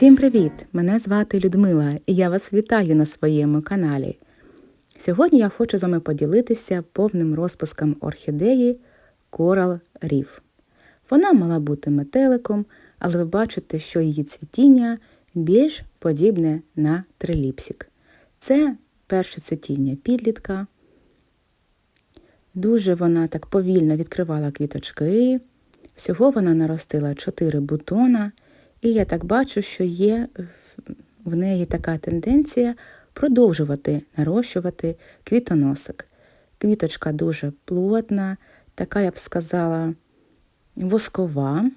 Всім привіт! Мене звати Людмила і я вас вітаю на своєму каналі. Сьогодні я хочу з вами поділитися повним розпуском орхідеї Coral Reef. Вона мала бути метеликом, але ви бачите, що її цвітіння більш подібне на триліпсік. Це перше цвітіння підлітка. Дуже вона так повільно відкривала квіточки. Всього вона наростила 4 бутона, і я так бачу, що є в- неї така тенденція продовжувати нарощувати квітоносик. Квіточка дуже плотна, така, я б сказала, воскова,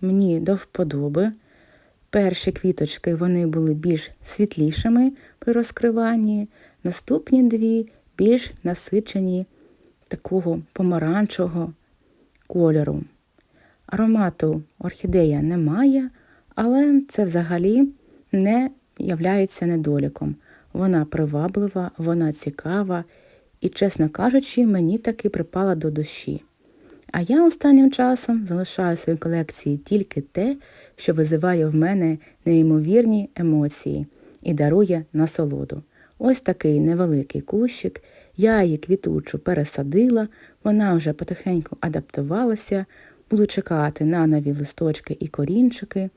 мені до вподоби. Перші квіточки вони були більш світлішими при розкриванні, наступні дві більш насичені такого помаранчого кольору. Аромату орхідея немає, але це взагалі не являється недоліком. Вона приваблива, вона цікава і, чесно кажучи, мені таки припала до душі. А я останнім часом залишаю в своїй колекції тільки те, що визиває в мене неймовірні емоції і дарує насолоду. Ось такий невеликий кущик, я її квітучу пересадила, вона вже потихеньку адаптувалася, буду чекати на нові листочки і корінчики.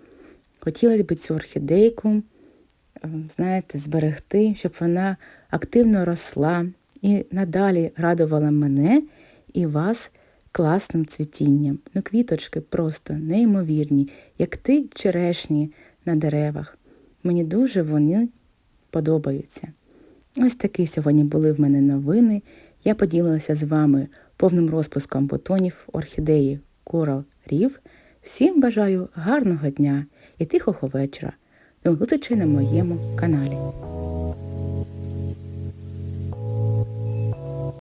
Хотілося б цю орхідейку, е, знаєте, зберегти, щоб вона активно росла і надалі радувала мене і вас класним цвітінням. Ну, квіточки просто неймовірні, як ти черешні на деревах. Мені дуже вони подобаються. Ось такі сьогодні були в мене новини. Я поділилася з вами повним розпуском бутонів орхідеї Coral Reef. Всім бажаю гарного дня і тихого вечора. До зустрічі на моєму каналі.